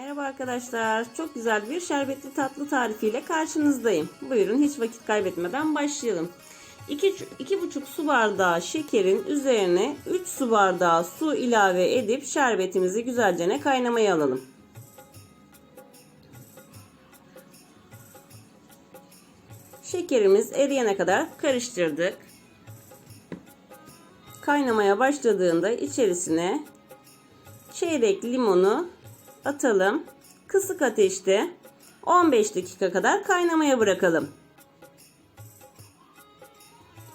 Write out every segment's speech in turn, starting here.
Merhaba arkadaşlar. Çok güzel bir şerbetli tatlı tarifiyle karşınızdayım. Buyurun hiç vakit kaybetmeden başlayalım. 2,5 su bardağı şekerin üzerine 3 su bardağı su ilave edip şerbetimizi güzelce kaynamaya alalım. Şekerimiz eriyene kadar karıştırdık. Kaynamaya başladığında içerisine çeyrek limonu atalım. Kısık ateşte 15 dakika kadar kaynamaya bırakalım.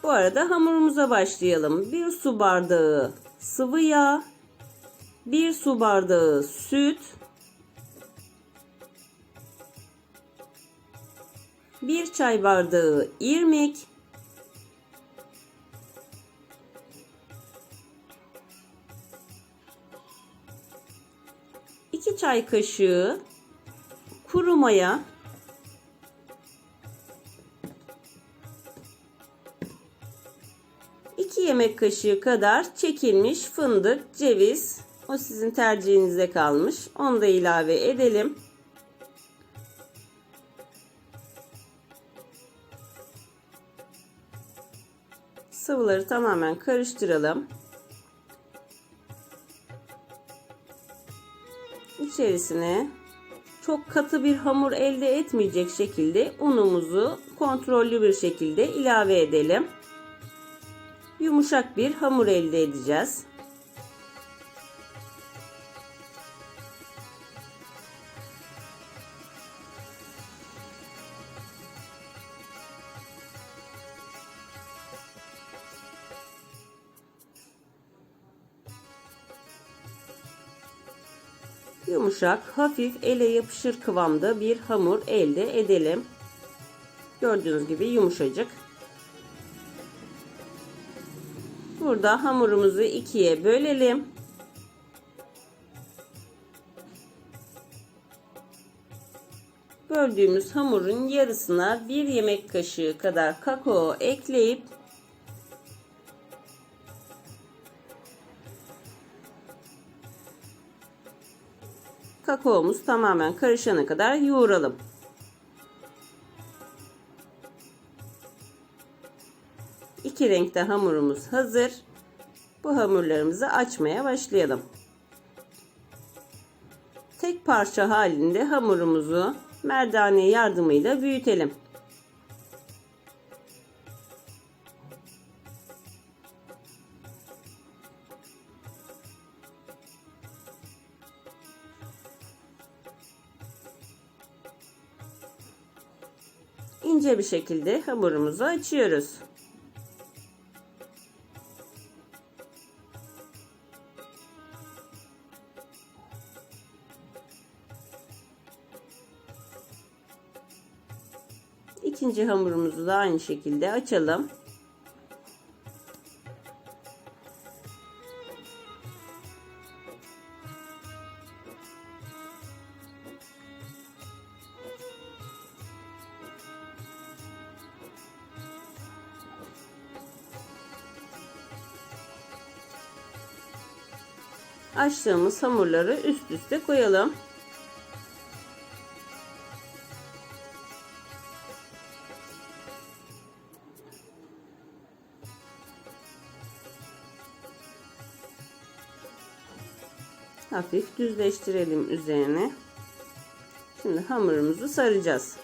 Bu arada hamurumuza başlayalım. 1 su bardağı sıvı yağ, 1 su bardağı süt, 1 çay bardağı irmik, 2 çay kaşığı kuru maya, yemek kaşığı kadar çekilmiş fındık, ceviz. O sizin tercihinize kalmış. Onu da ilave edelim. Sıvıları tamamen karıştıralım. İçerisine çok katı bir hamur elde etmeyecek şekilde unumuzu kontrollü bir şekilde ilave edelim. Yumuşak bir hamur elde edeceğiz. Yumuşak, hafif ele yapışır kıvamda bir hamur elde edelim. Gördüğünüz gibi yumuşacık. Burada hamurumuzu ikiye bölelim. Böldüğümüz hamurun yarısına bir yemek kaşığı kadar kakao ekleyip Kakaomuz tamamen karışana kadar yoğuralım. İki renkte hamurumuz hazır. Bu hamurlarımızı açmaya başlayalım. Tek parça halinde hamurumuzu merdane yardımıyla büyütelim. İnce bir şekilde hamurumuzu açıyoruz. İkinci hamurumuzu da aynı şekilde açalım. Açtığımız hamurları üst üste koyalım. Hafif düzleştirelim üzerine. Şimdi hamurumuzu saracağız.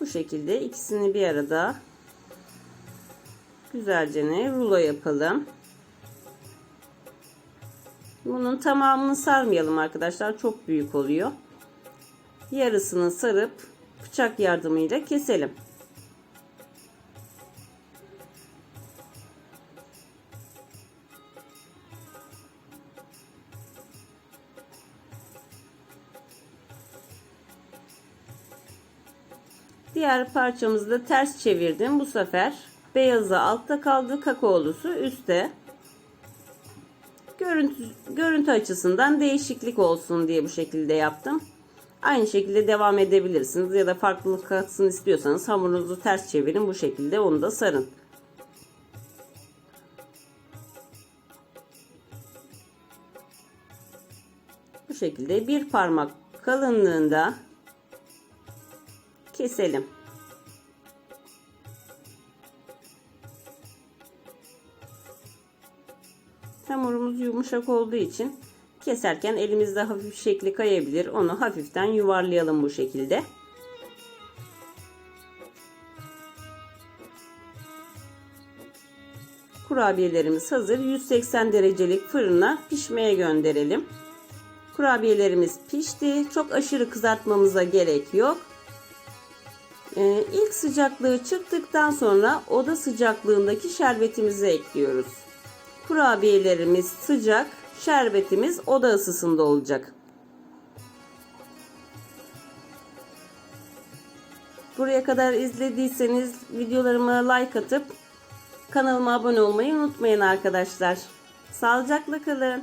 Bu şekilde ikisini bir arada güzelce ne rulo yapalım. Bunun tamamını sarmayalım arkadaşlar. Çok büyük oluyor. Yarısını sarıp bıçak yardımıyla keselim. Diğer parçamızı da ters çevirdim. Bu sefer Beyazı altta kaldı. Kakaolusu üstte. Görüntü, görüntü açısından değişiklik olsun diye bu şekilde yaptım. Aynı şekilde devam edebilirsiniz ya da farklılık katsın istiyorsanız hamurunuzu ters çevirin bu şekilde onu da sarın. Bu şekilde bir parmak kalınlığında keselim. Hamurumuz yumuşak olduğu için keserken elimizde hafif şekli kayabilir. Onu hafiften yuvarlayalım bu şekilde. Kurabiyelerimiz hazır. 180 derecelik fırına pişmeye gönderelim. Kurabiyelerimiz pişti. Çok aşırı kızartmamıza gerek yok. Ee, ilk sıcaklığı çıktıktan sonra oda sıcaklığındaki şerbetimizi ekliyoruz. Kurabiyelerimiz sıcak, şerbetimiz oda ısısında olacak. Buraya kadar izlediyseniz videolarıma like atıp kanalıma abone olmayı unutmayın arkadaşlar. Sağlıcakla kalın.